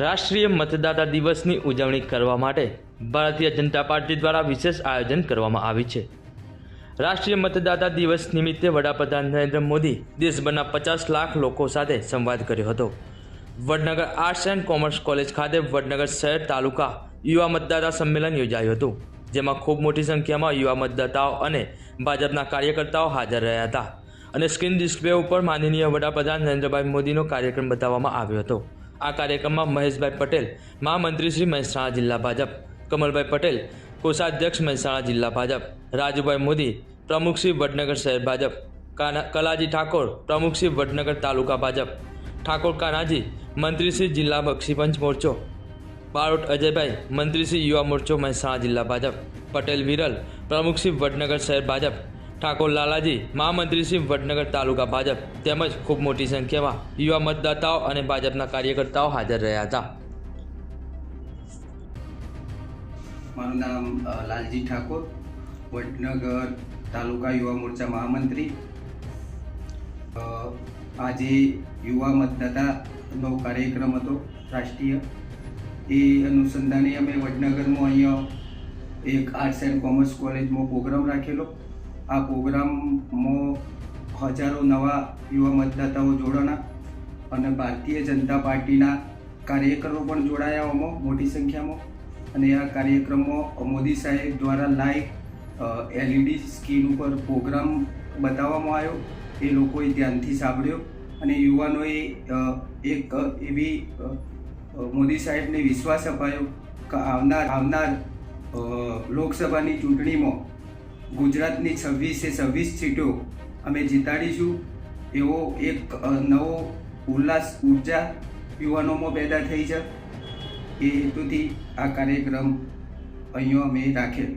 રાષ્ટ્રીય મતદાતા દિવસની ઉજવણી કરવા માટે ભારતીય જનતા પાર્ટી દ્વારા વિશેષ આયોજન કરવામાં આવ્યું છે. રાષ્ટ્રીય મતદાતા દિવસ નિમિત્તે વડાપ્રધાન નરેન્દ્ર મોદી દેશભરના પચાસ લાખ લોકો સાથે સંવાદ કર્યો હતો. Vadnagar arts and commerce college ખાતે વડનગર શહેર તાલુકા યુવા મતદાતા સંમેલન યોજાયું હતું, જેમાં ખૂબ મોટી સંખ્યામાં યુવા મતદાતાઓ અને ભાજપના કાર્યકર્તાઓ હાજર રહ્યા હતા. અને સ્ક્રીન ડિસ્પ્લે ઉપર માનનીય વડાપ્રધાન નરેન્દ્રભાઈ મોદીનો કાર્યક્રમ બતાવવામાં આવ્યો હતો. આ કાર્યક્રમમાં મહેશભાઈ પટેલ, મહામંત્રી શ્રી મહેસાણા જિલ્લા ભાજપ, કમલભાઈ પટેલ, કોષાધ્યક્ષ મહેસાણા જિલ્લા ભાજપ, રાજુભાઈ મોદી, પ્રમુખ શ્રી વડનગર શહેર ભાજપ, કાના, કલાજી ઠાકોર, પ્રમુખ શ્રી વડનગર તાલુકા ભાજપ, ઠાકોર કાનાજી, મંત્રી શ્રી જિલ્લા બક્ષીપંચ મોરચો, બારોટ અજયભાઈ, મંત્રી શ્રી યુવા મોરચો મહેસાણા જિલ્લા ભાજપ, પટેલ વિરલ, પ્રમુખ શ્રી વડનગર શહેર ભાજપ ઠાકોર લાલાજી, મહામંત્રી શ્રી વડનગર તાલુકા ભાજપ તેમજ ખૂબ મોટી સંખ્યામાં યુવા મતદાતાઓ અને ભાજપના કાર્યકર્તાઓ હાજર રહ્યા હતા. મારું નામ લાલજી ઠાકોર, વડનગર તાલુકા યુવા મોરચા મહામંત્રી. આજે યુવા મતદાતાનો કાર્યક્રમ હતો રાષ્ટ્રીય. એ અનુસંધાને અમે વડનગરમાં અહીંયા એક આર્ટ્સ એન્ડ કોમર્સ કોલેજમાં પ્રોગ્રામ રાખેલો. આ પ્રોગ્રામમાં હજારો નવા યુવા મતદાતાઓ જોડાણા અને ભારતીય જનતા પાર્ટીના કાર્યકરો પણ જોડાયા આમાં, મોટી સંખ્યામાં. અને આ કાર્યક્રમમાં મોદી સાહેબ દ્વારા લાઈવ એલઈડી સ્ક્રીન ઉપર પ્રોગ્રામ બતાવવામાં આવ્યો. એ લોકોએ ધ્યાનથી સાંભળ્યો અને યુવાનોએ એક એવી મોદી સાહેબને વિશ્વાસ અપાયો કે આવનાર આવનાર લોકસભાની ચૂંટણીમાં ગુજરાતની છવ્વીસે છવ્વીસ સીટો અમે જીતાડીશું. એવો એક નવો ઉલ્લાસ, ઊર્જા યુવાનોમાં પેદા થઈ છે. એ હેતુથી આ કાર્યક્રમ અહીંયા અમે રાખેલ.